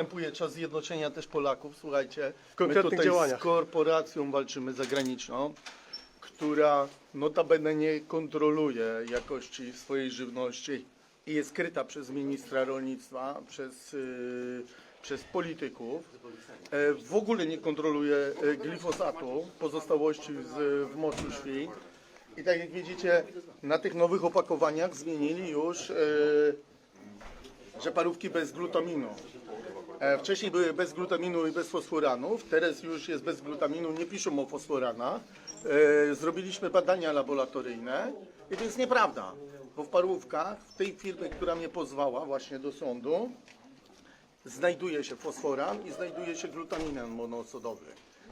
następuje czas zjednoczenia też Polaków. Słuchajcie, W konkretnych my tutaj działaniach. z korporacją walczymy zagraniczną, która notabene nie kontroluje jakości swojej żywności i jest kryta przez ministra rolnictwa, przez, yy, przez polityków. E, w ogóle nie kontroluje e, glifosatu, pozostałości z, w moczu świń. I tak jak widzicie, na tych nowych opakowaniach zmienili już e, że parówki bez glutaminu. E, Wcześniej były bez glutaminu i bez fosforanów, teraz już jest bez glutaminu, nie piszą o fosforanach. E, Zrobiliśmy badania laboratoryjne i to jest nieprawda, bo w parówkach, w tej firmie, która mnie pozwała właśnie do sądu, znajduje się fosforan i znajduje się glutaminę monosodowy.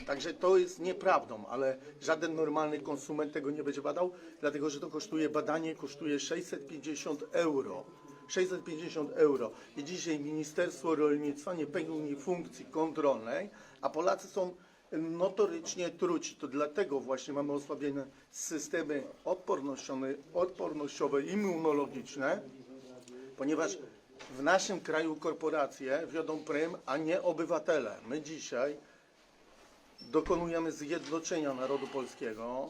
Także to jest nieprawdą, ale żaden normalny konsument tego nie będzie badał, dlatego że to kosztuje badanie, kosztuje 650 euro. 650 euro. I dzisiaj Ministerstwo Rolnictwa nie pełni funkcji kontrolnej, a Polacy są notorycznie truci. To dlatego właśnie mamy osłabione systemy odpornościowe, odpornościowe immunologiczne, ponieważ w naszym kraju korporacje wiodą prym, a nie obywatele. My dzisiaj dokonujemy zjednoczenia narodu polskiego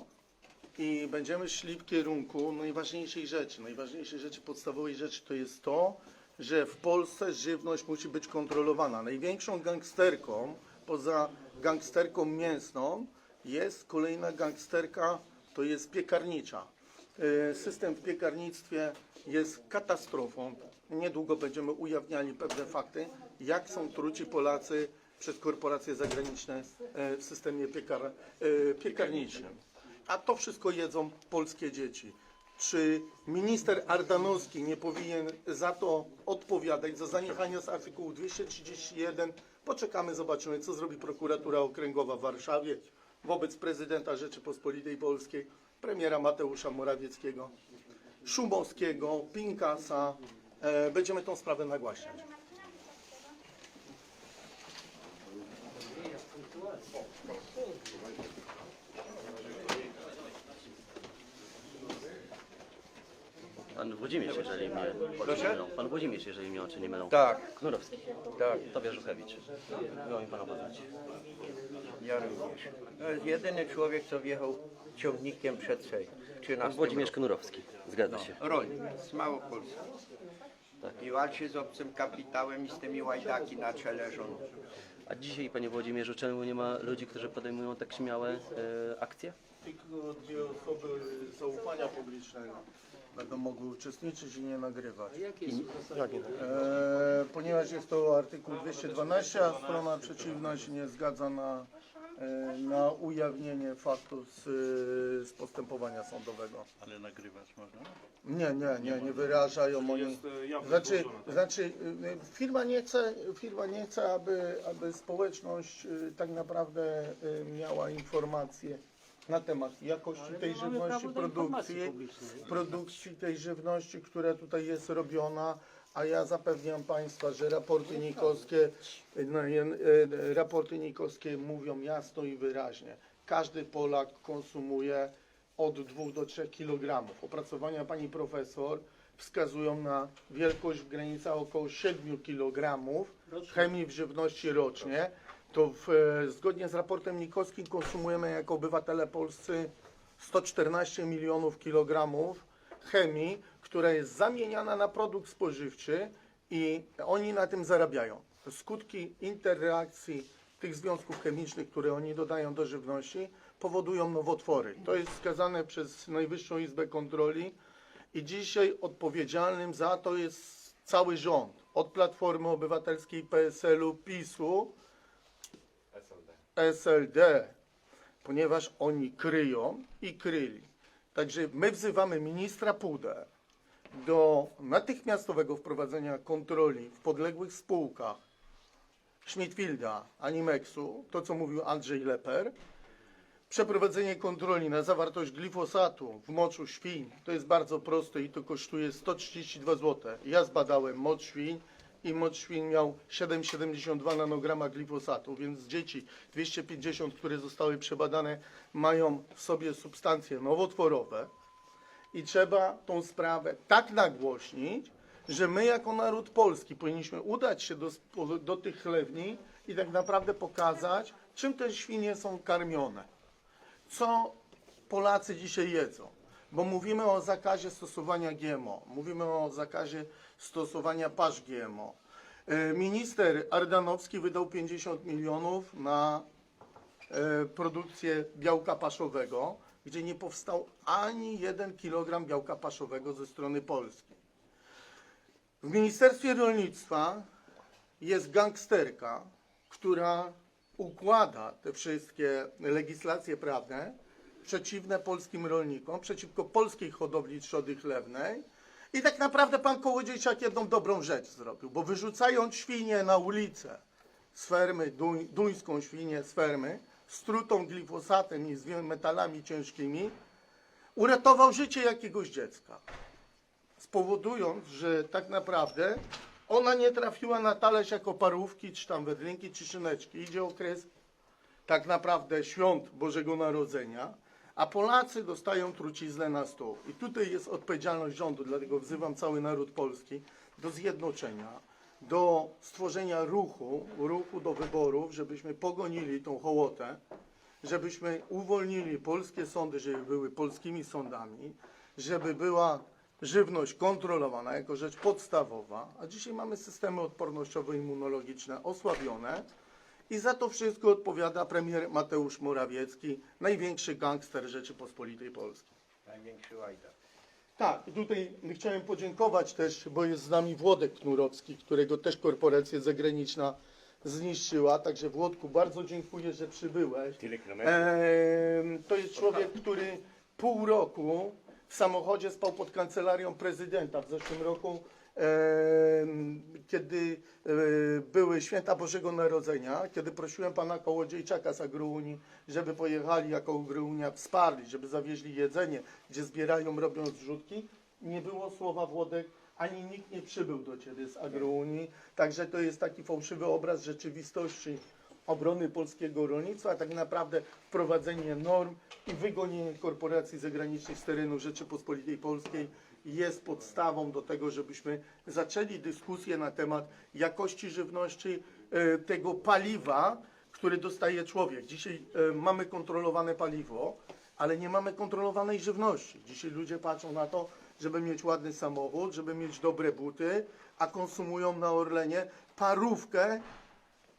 i będziemy szli w kierunku najważniejszej rzeczy. Najważniejszej rzeczy, podstawowej rzeczy to jest to, że w Polsce żywność musi być kontrolowana. Największą gangsterką, poza gangsterką mięsną, jest kolejna gangsterka, to jest piekarnicza. E, System w piekarnictwie jest katastrofą. Niedługo będziemy ujawniali pewne fakty, jak są truci Polacy przez korporacje zagraniczne e, w systemie piekar, e, piekarniczym. A to wszystko jedzą polskie dzieci. Czy minister Ardanowski nie powinien za to odpowiadać, za zaniechania z artykułu 231? Poczekamy, zobaczymy, co zrobi prokuratura okręgowa w Warszawie wobec prezydenta Rzeczypospolitej Polskiej, premiera Mateusza Morawieckiego, Szumowskiego, Pinkasa. E, będziemy tą sprawę nagłaśniać. Pan Włodzimierz, jeżeli mnie oczy nie mylą. Pan Włodzimierz, jeżeli mnie oczy nie mylą. Tak, Knurowski. tak, To Wierzuchewicz. Miło mi pana poznać. ja również. To jest jedyny człowiek, co wjechał ciągnikiem przed Sejm. Pan 13 Włodzimierz Knurowski. Zgadza się. Rolnik z Małopolski. I walczy z obcym kapitałem i z tymi łajdaki na czele rządu. A dzisiaj, panie Włodzimierzu, czemu nie ma ludzi, którzy podejmują tak śmiałe e, akcje? Tylko dwie osoby zaufania publicznego będą mogły uczestniczyć i nie nagrywać. Nie? E, ponieważ jest to artykuł 212, a strona przeciwna się nie zgadza na, e, na ujawnienie faktów z, z postępowania sądowego. Ale nagrywać można? Nie, nie, nie, nie wyrażają oni. Znaczy, znaczy y, firma nie chce, firma nie chce aby, aby społeczność y, tak naprawdę y, miała informacje na temat jakości tej żywności, produkcji, produkcji tej żywności, która tutaj jest robiona. A ja zapewniam Państwa, że raporty nikowskie, y, no, y, raporty nikowskie mówią jasno i wyraźnie. Każdy Polak konsumuje od 2 do 3 kg. Opracowania pani profesor wskazują na wielkość w granicach około 7 kg chemii w żywności rocznie. To w, e, zgodnie z raportem nikowskim konsumujemy jako obywatele polscy 114 milionów kilogramów chemii, która jest zamieniana na produkt spożywczy i oni na tym zarabiają. Skutki interakcji tych związków chemicznych, które oni dodają do żywności, powodują nowotwory. To jest wskazane przez Najwyższą Izbę Kontroli i dzisiaj odpowiedzialnym za to jest cały rząd. Od Platformy Obywatelskiej, PSL-u, PiSu, SLD, ponieważ oni kryją i kryli. Także my wzywamy ministra Pudę do natychmiastowego wprowadzenia kontroli w podległych spółkach Schmidtwilda, Animexu, to co mówił Andrzej Leper, przeprowadzenie kontroli na zawartość glifosatu w moczu świń, to jest bardzo proste i to kosztuje 132 zł. Ja zbadałem moc świń i moc świń miał 7,72 nanograma glifosatu, więc dzieci 250, które zostały przebadane, mają w sobie substancje nowotworowe i trzeba tą sprawę tak nagłośnić, że my jako naród polski powinniśmy udać się do, do tych chlewni i tak naprawdę pokazać, czym te świnie są karmione. Co Polacy dzisiaj jedzą. Bo mówimy o zakazie stosowania GMO, mówimy o zakazie stosowania pasz GMO. E, Minister Ardanowski wydał 50 milionów na e, produkcję białka paszowego, gdzie nie powstał ani jeden kilogram białka paszowego ze strony Polski. W Ministerstwie Rolnictwa jest gangsterka, która układa te wszystkie legislacje prawne przeciwne polskim rolnikom, przeciwko polskiej hodowli trzody chlewnej. I tak naprawdę pan Kołodziejczak jedną dobrą rzecz zrobił, bo wyrzucając świnie na ulicę z fermy, duń, duńską świnię z fermy, strutą glifosatem i z metalami ciężkimi, uratował życie jakiegoś dziecka spowodując, że tak naprawdę ona nie trafiła na talerz jako parówki, czy tam wędlinki, czy szyneczki. Idzie okres tak naprawdę świąt Bożego Narodzenia, a Polacy dostają truciznę na stół. I tutaj jest odpowiedzialność rządu, dlatego wzywam cały naród polski do zjednoczenia, do stworzenia ruchu, ruchu do wyborów, żebyśmy pogonili tą hołotę, żebyśmy uwolnili polskie sądy, żeby były polskimi sądami, żeby była żywność kontrolowana jako rzecz podstawowa, a dzisiaj mamy systemy odpornościowo-immunologiczne osłabione i za to wszystko odpowiada premier Mateusz Morawiecki, największy gangster Rzeczypospolitej Polskiej. Największy łajdak. Tak, i tutaj chciałem podziękować też, bo jest z nami Włodek Knurowski, którego też korporacja zagraniczna zniszczyła. Także Włodku, bardzo dziękuję, że przybyłeś. Tyle kilometrów. Ehm, to jest człowiek, który pół roku w samochodzie spał pod kancelarią prezydenta w zeszłym roku, kiedy e, były święta Bożego Narodzenia, kiedy prosiłem pana Kołodziejczaka z Agrounii, żeby pojechali jako Agrounia, wsparli, żeby zawieźli jedzenie, gdzie zbierają, robią zrzutki. Nie było słowa Włodek, ani nikt nie przybył do ciebie z Agrounii, także to jest taki fałszywy obraz rzeczywistości obrony polskiego rolnictwa, a tak naprawdę wprowadzenie norm i wygonienie korporacji zagranicznych z terenu Rzeczypospolitej Polskiej jest podstawą do tego, żebyśmy zaczęli dyskusję na temat jakości żywności, e, tego paliwa, które dostaje człowiek. Dzisiaj e, mamy kontrolowane paliwo, ale nie mamy kontrolowanej żywności. Dzisiaj ludzie patrzą na to, żeby mieć ładny samochód, żeby mieć dobre buty, a konsumują na Orlenie parówkę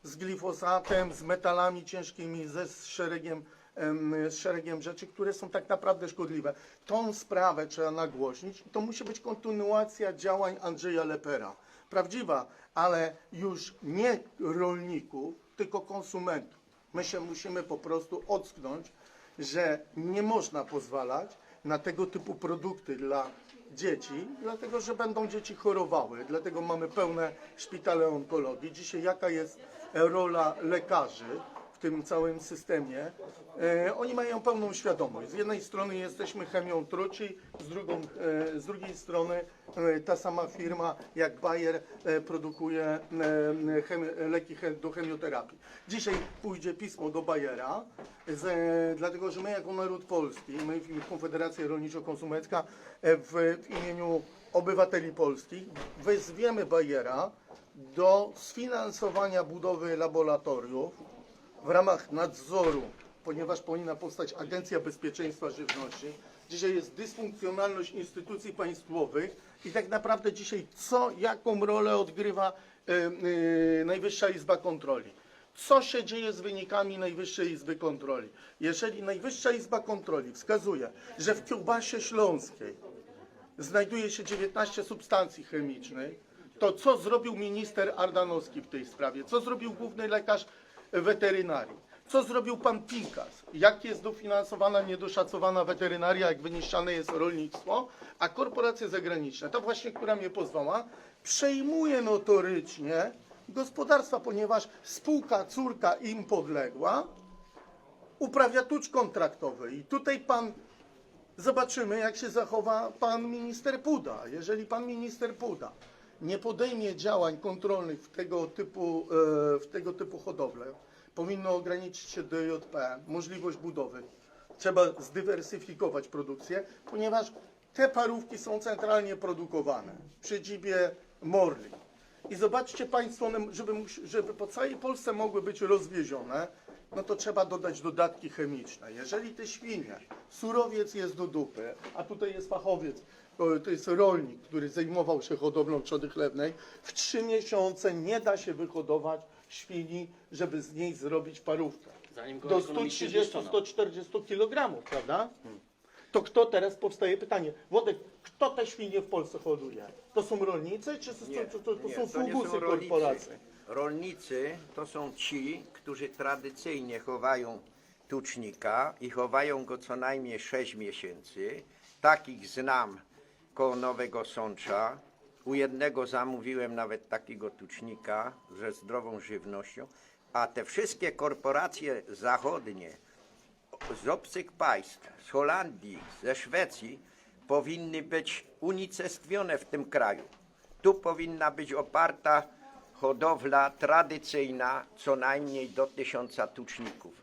z glifosatem, z metalami ciężkimi, ze szeregiem, em, z szeregiem rzeczy, które są tak naprawdę szkodliwe. Tą sprawę trzeba nagłośnić i to musi być kontynuacja działań Andrzeja Lepera. Prawdziwa, ale już nie rolników, tylko konsumentów. My się musimy po prostu ocknąć, że nie można pozwalać na tego typu produkty dla dzieci, dlatego że będą dzieci chorowały, dlatego mamy pełne szpitale onkologii. Dzisiaj jaka jest rola lekarzy w tym całym systemie? E, oni mają pełną świadomość. Z jednej strony jesteśmy chemią truci, z, drugą, e, z drugiej strony e, ta sama firma jak Bayer produkuje chemi, leki do chemioterapii. Dzisiaj pójdzie pismo do Bayera, z, dlatego że my jako naród polski, my Konfederacja Rolniczo-Konsumencka w, w imieniu obywateli polskich wezwiemy Bayera do sfinansowania budowy laboratoriów w ramach nadzoru, ponieważ powinna powstać Agencja Bezpieczeństwa Żywności. Dzisiaj jest dysfunkcjonalność instytucji państwowych i tak naprawdę dzisiaj co, jaką rolę odgrywa e, Najwyższa Izba Kontroli. Co się dzieje z wynikami Najwyższej Izby Kontroli? Jeżeli Najwyższa Izba Kontroli wskazuje, że w kiełbasie śląskiej znajduje się 19 substancji chemicznych, to co zrobił minister Ardanowski w tej sprawie? Co zrobił główny lekarz weterynarii? Co zrobił pan Pinkas? Jak jest dofinansowana, niedoszacowana weterynaria, jak wyniszczane jest rolnictwo? A korporacja zagraniczna, ta właśnie, która mnie pozwała, przejmuje notorycznie gospodarstwa, ponieważ spółka córka im podległa uprawia tucz kontraktowy. I tutaj pan Zobaczymy, jak się zachowa pan minister Puda. Jeżeli pan minister Puda nie podejmie działań kontrolnych w tego typu, e, w tego typu hodowlę, powinno ograniczyć się DJP, możliwość budowy. Trzeba zdywersyfikować produkcję, ponieważ te parówki są centralnie produkowane w siedzibie Morli. I zobaczcie Państwo, żeby, żeby po całej Polsce mogły być rozwiezione, no to trzeba dodać dodatki chemiczne. Jeżeli te świnie, surowiec jest do dupy, a tutaj jest fachowiec, to jest rolnik, który zajmował się hodowlą trzody chlewnej, w trzy miesiące nie da się wyhodować świni, żeby z niej zrobić parówkę. Do ekonomicznie zniszczono. 130-140 kg, prawda? To kto teraz powstaje pytanie? Włodek, kto te świnie w Polsce hoduje? To są rolnicy, czy to, to, to, to są rolnicy. korporacji? Rolnicy to są ci, którzy tradycyjnie chowają tucznika i chowają go co najmniej 6 miesięcy. Takich znam koło Nowego Sącza. U jednego zamówiłem nawet takiego tucznika ze zdrową żywnością, a te wszystkie korporacje zachodnie z obcych państw, z Holandii, ze Szwecji powinny być unicestwione w tym kraju. Tu powinna być oparta hodowla tradycyjna co najmniej do tysiąca tuczników.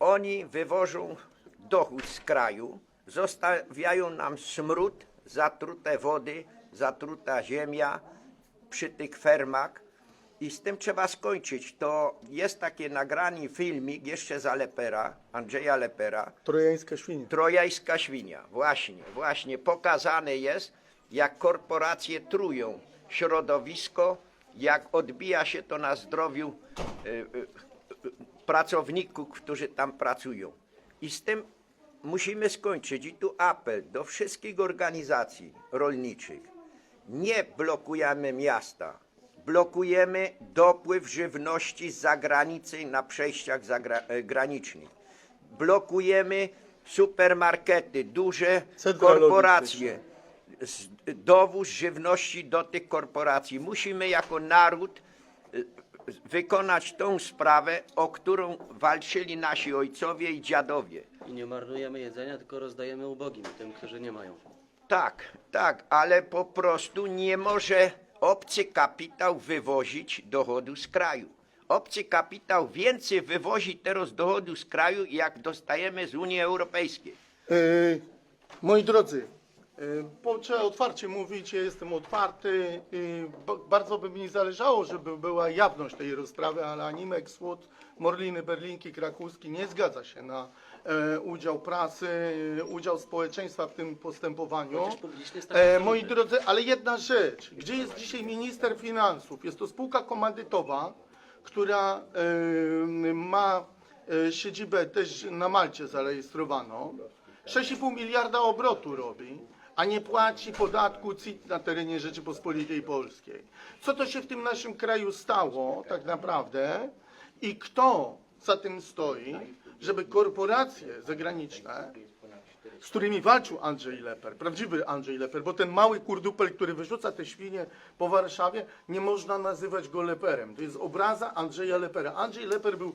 Oni wywożą dochód z kraju, zostawiają nam smród, zatrute wody, zatruta ziemia przy tych fermach i z tym trzeba skończyć. To jest takie nagrany filmik jeszcze za Lepera, Andrzeja Lepera, Trojańska świnia. Trojańska świnia, właśnie, właśnie pokazane jest, jak korporacje trują środowisko, jak odbija się to na zdrowiu y, y, pracowników, którzy tam pracują. I z tym musimy skończyć. I tu apel do wszystkich organizacji rolniczych. Nie blokujemy miasta, blokujemy dopływ żywności z zagranicy na przejściach e, granicznych. Blokujemy supermarkety, duże Centra korporacje. Z- Dowóz żywności do tych korporacji. Musimy jako naród y, wykonać tą sprawę, o którą walczyli nasi ojcowie i dziadowie. I nie marnujemy jedzenia, tylko rozdajemy ubogim, tym, którzy nie mają. Tak, tak, ale po prostu nie może obcy kapitał wywozić dochodu z kraju. Obcy kapitał więcej wywozi teraz dochodu z kraju, jak dostajemy z Unii Europejskiej. E, moi drodzy, bo trzeba otwarcie mówić, ja jestem otwarty. ba- bardzo by mi zależało, żeby była jawność tej rozprawy, ale Animek, Słod, Morliny, Berlinki, Krakowski nie zgadza się na e, udział prasy, e, udział społeczeństwa w tym postępowaniu. E, moi drodzy, ale jedna rzecz. Gdzie jest dzisiaj minister finansów? Jest to spółka komandytowa, która e, ma siedzibę też na Malcie zarejestrowaną. 6,5 miliarda obrotu robi, a nie płaci podatku CIT na terenie Rzeczypospolitej Polskiej. Co to się w tym naszym kraju stało tak naprawdę i kto za tym stoi, żeby korporacje zagraniczne z którymi walczył Andrzej Leper, prawdziwy Andrzej Leper, bo ten mały kurdupel, który wyrzuca te świnie po Warszawie, nie można nazywać go Leperem. To jest obraza Andrzeja Lepera. Andrzej Leper był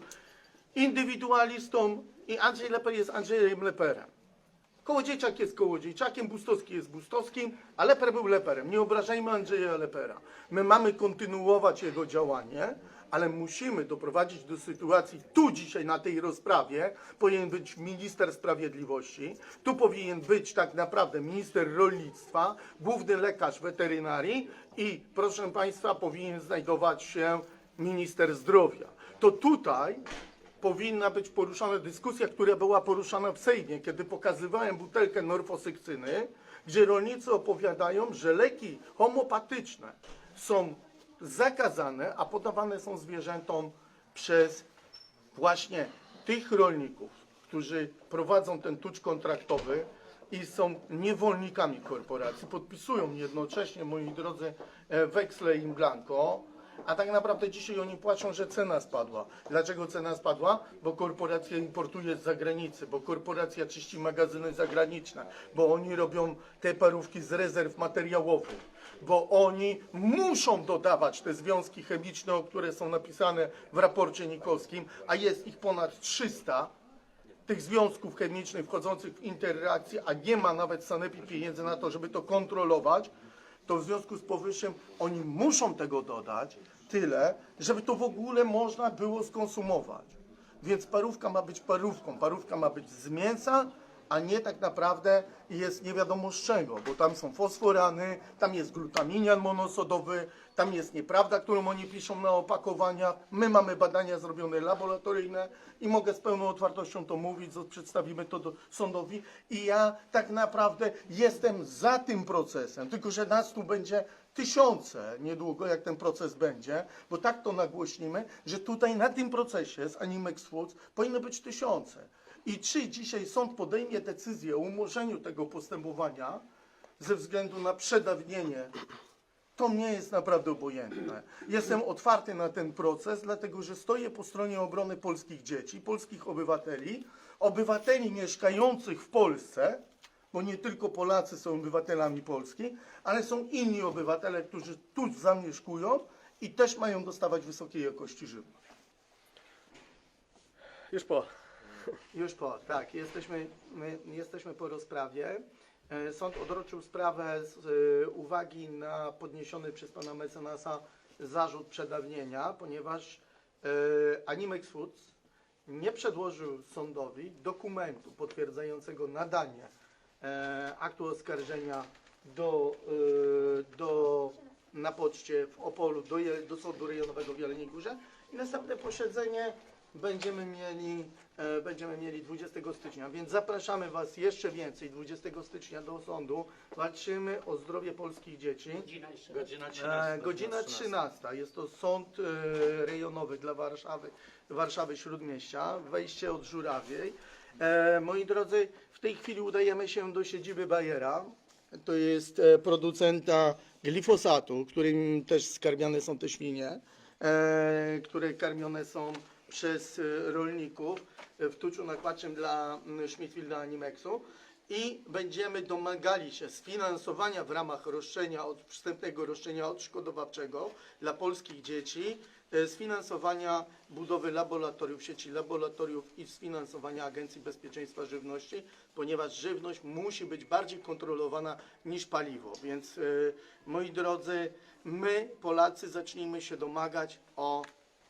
indywidualistą i Andrzej Leper jest Andrzejem Leperem. Kołodziejczak jest Kołodziejczakiem, Bustowski jest Bustowskim, a Leper był Leperem. Nie obrażajmy Andrzeja Lepera. My mamy kontynuować jego działanie, ale musimy doprowadzić do sytuacji, tu dzisiaj na tej rozprawie powinien być minister sprawiedliwości, tu powinien być tak naprawdę minister rolnictwa, główny lekarz weterynarii i proszę Państwa powinien znajdować się minister zdrowia. To tutaj powinna być poruszana dyskusja, która była poruszana w Sejmie, kiedy pokazywałem butelkę norfosykcyny, gdzie rolnicy opowiadają, że leki homopatyczne są zakazane, a podawane są zwierzętom przez właśnie tych rolników, którzy prowadzą ten tucz kontraktowy i są niewolnikami korporacji, podpisują jednocześnie, moi drodzy, e, weksle in blanco, a tak naprawdę dzisiaj oni płaczą, że cena spadła. Dlaczego cena spadła? Bo korporacja importuje z zagranicy, bo korporacja czyści magazyny zagraniczne, bo oni robią te parówki z rezerw materiałowych, bo oni muszą dodawać te związki chemiczne, które są napisane w raporcie nikowskim, a jest ich ponad 300 tych związków chemicznych wchodzących w interakcję, a nie ma nawet sanepi pieniędzy na to, żeby to kontrolować, to w związku z powyższym oni muszą tego dodać tyle, żeby to w ogóle można było skonsumować. Więc parówka ma być parówką, parówka ma być z mięsa a nie tak naprawdę jest nie wiadomo z czego, bo tam są fosforany, tam jest glutaminian monosodowy, tam jest nieprawda, którą oni piszą na opakowaniach. My mamy badania zrobione laboratoryjne i mogę z pełną otwartością to mówić, przedstawimy to do, sądowi. I ja tak naprawdę jestem za tym procesem, tylko że nas tu będzie tysiące niedługo, jak ten proces będzie, bo tak to nagłośnimy, że tutaj na tym procesie z Animex Foods powinno być tysiące. I czy dzisiaj sąd podejmie decyzję o umorzeniu tego postępowania ze względu na przedawnienie to mnie jest naprawdę obojętne. Jestem otwarty na ten proces, dlatego że stoję po stronie obrony polskich dzieci, polskich obywateli, obywateli mieszkających w Polsce, bo nie tylko Polacy są obywatelami Polski, ale są inni obywatele, którzy tu zamieszkują i też mają dostawać wysokiej jakości żywność. Już po. Już po, tak, jesteśmy, my, jesteśmy po rozprawie. E, Sąd odroczył sprawę z e, uwagi na podniesiony przez pana mecenasa zarzut przedawnienia, ponieważ e, Animex Foods nie przedłożył sądowi dokumentu potwierdzającego nadanie aktu oskarżenia do, do, na poczcie w Opolu do, do Sądu Rejonowego w Jeleniej Górze i następne posiedzenie będziemy mieli, e, będziemy mieli 20 stycznia, więc zapraszamy Was jeszcze więcej 20 stycznia do sądu. Walczymy o zdrowie polskich dzieci. Godzina E, godzina 13. Jest to sąd e, rejonowy dla Warszawy, Warszawy Śródmieścia, wejście od Żurawiej. E, moi drodzy, w tej chwili udajemy się do siedziby Bayera. To jest e, producenta glifosatu, którym też skarmiane są te świnie, e, które karmione są przez e, rolników w tuczu nakładczym dla mm, Schmidtwilda Animexu i będziemy domagali się sfinansowania w ramach roszczenia, od, wstępnego roszczenia odszkodowawczego dla polskich dzieci, e, sfinansowania budowy laboratoriów, sieci laboratoriów i sfinansowania Agencji Bezpieczeństwa Żywności, ponieważ żywność musi być bardziej kontrolowana niż paliwo. Więc moi drodzy, my Polacy zacznijmy się domagać o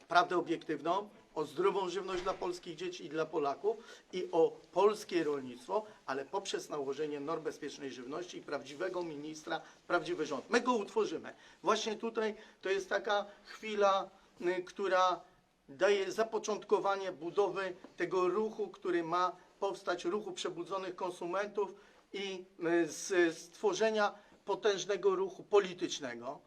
prawdę obiektywną, o zdrową żywność dla polskich dzieci i dla Polaków i o polskie rolnictwo, ale poprzez nałożenie norm bezpiecznej żywności i prawdziwego ministra, prawdziwy rząd. My go utworzymy. Właśnie tutaj to jest taka chwila, y, która daje zapoczątkowanie budowy tego ruchu, który ma powstać, ruchu przebudzonych konsumentów i y, stworzenia potężnego ruchu politycznego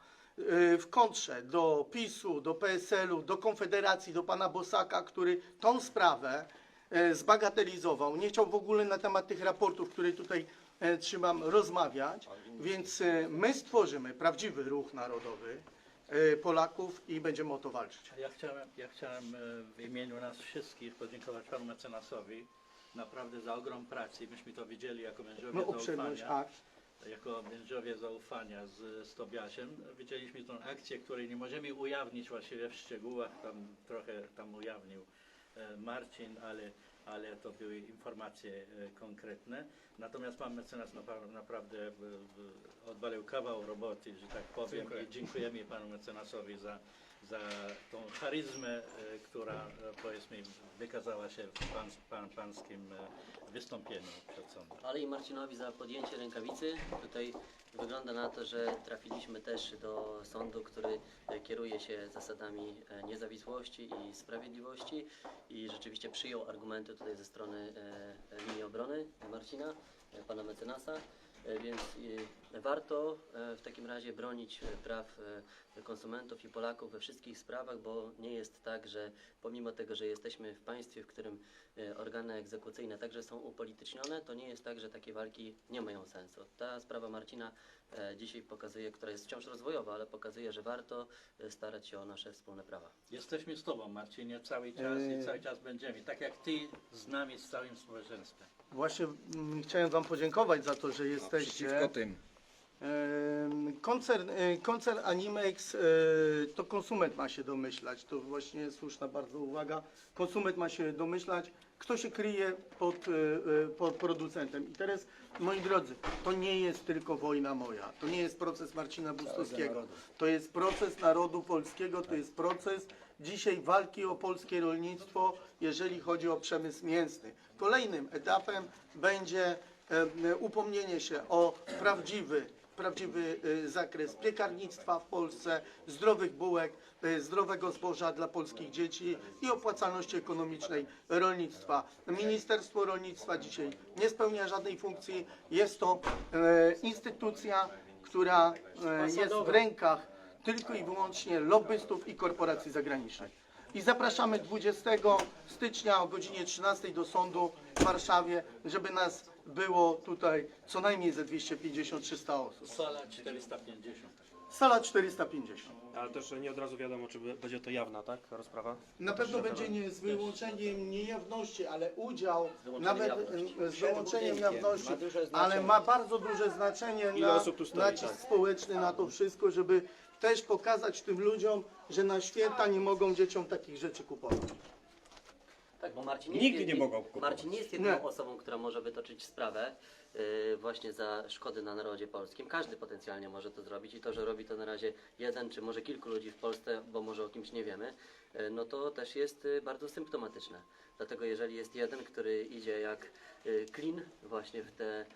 w kontrze do PiSu, do PSL-u, do Konfederacji, do pana Bosaka, który tą sprawę e, zbagatelizował, nie chciał w ogóle na temat tych raportów, które tutaj e, trzymam, rozmawiać, więc my stworzymy prawdziwy ruch narodowy Polaków i będziemy o to walczyć. Ja chciałem, ja chciałem w imieniu nas wszystkich podziękować panu mecenasowi naprawdę za ogrom pracy. Myśmy to widzieli jako mężowie No zaufania. akt. Jako mężowie zaufania z, z Tobiasiem widzieliśmy tą akcję, której nie możemy ujawnić właściwie w szczegółach. Tam trochę tam ujawnił e, Marcin, ale, ale to były informacje e, konkretne. Natomiast pan mecenas napra- naprawdę w, odwalił kawał roboty, że tak powiem. I dziękujemy panu mecenasowi za, za tą charyzmę, e, która e, powiedzmy wykazała się w pan, pan, pańskim e, wystąpieniu przed sądem. Ale i Marcinowi za podjęcie rękawicy. Tutaj wygląda na to, że trafiliśmy też do sądu, który kieruje się zasadami niezawisłości i sprawiedliwości i rzeczywiście przyjął argumenty tutaj ze strony linii obrony Marcina, pana mecenasa. E, Więc e, warto e, w takim razie bronić praw konsumentów i Polaków we wszystkich sprawach, bo nie jest tak, że pomimo tego, że jesteśmy w państwie, w którym organy egzekucyjne także są upolitycznione, to nie jest tak, że takie walki nie mają sensu. Ta sprawa Marcina dzisiaj pokazuje, która jest wciąż rozwojowa, ale pokazuje, że warto starać się o nasze wspólne prawa. Jesteśmy z Tobą, Marcinie, cały czas i cały czas będziemy. Tak jak Ty z nami, z całym społeczeństwem. Właśnie mm, chciałem Wam podziękować za to, że jesteście. Przeciwko tym. Em, Koncern, e, koncern Animex e, to konsument ma się domyślać. To właśnie słuszna bardzo uwaga. Konsument ma się domyślać, kto się kryje pod, e, e, pod producentem. I teraz, moi drodzy, to nie jest tylko wojna moja. To nie jest proces Marcina Bustowskiego. To jest proces narodu polskiego. To jest proces dzisiaj walki o polskie rolnictwo, jeżeli chodzi o przemysł mięsny. Kolejnym etapem będzie e, upomnienie się o prawdziwy, prawdziwy e, zakres piekarnictwa w Polsce, zdrowych bułek, e, zdrowego zboża dla polskich dzieci i opłacalności ekonomicznej rolnictwa. Ministerstwo Rolnictwa dzisiaj nie spełnia żadnej funkcji. Jest to e, instytucja, która e, jest w rękach tylko i wyłącznie lobbystów i korporacji zagranicznych. I zapraszamy 20 stycznia o godzinie 13 do sądu w Warszawie, żeby nas było tutaj co najmniej ze 250-300 osób. Sala 450. Sala 450. Ale też nie od razu wiadomo, czy będzie to jawna, tak, rozprawa? Na pewno będzie nie z wyłączeniem niejawności, ale udział nawet jawności. e, z wyłączeniem jawności, ale ma bardzo duże znaczenie Ile na osób tu stoi, nacisk tak. społeczny na to wszystko, żeby też pokazać tym ludziom, że na święta nie mogą dzieciom takich rzeczy kupować. Tak, bo Marcin Nigdy nie mogą kupować. Marcin nie jest jedyną Nie. osobą, która może wytoczyć sprawę y, właśnie za szkody na narodzie polskim. Każdy potencjalnie może to zrobić i to, że robi to na razie jeden czy może kilku ludzi w Polsce, bo może o kimś nie wiemy, y, no to też jest y, bardzo symptomatyczne. Dlatego jeżeli jest jeden, który idzie jak y, klin właśnie w te,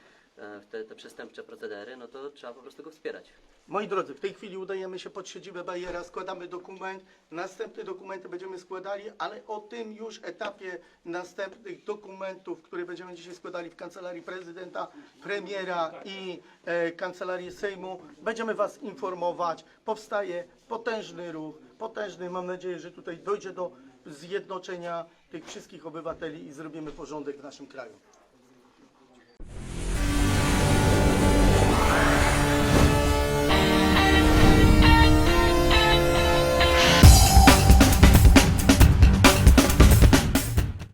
te, te przestępcze procedery, no to trzeba po prostu go wspierać. Moi drodzy, w tej chwili udajemy się pod siedzibę Bajera, składamy dokument, następne dokumenty będziemy składali, ale o tym już etapie następnych dokumentów, które będziemy dzisiaj składali w Kancelarii Prezydenta, Premiera i e, Kancelarii Sejmu, będziemy Was informować. Powstaje potężny ruch, potężny, mam nadzieję, że tutaj dojdzie do zjednoczenia tych wszystkich obywateli i zrobimy porządek w naszym kraju.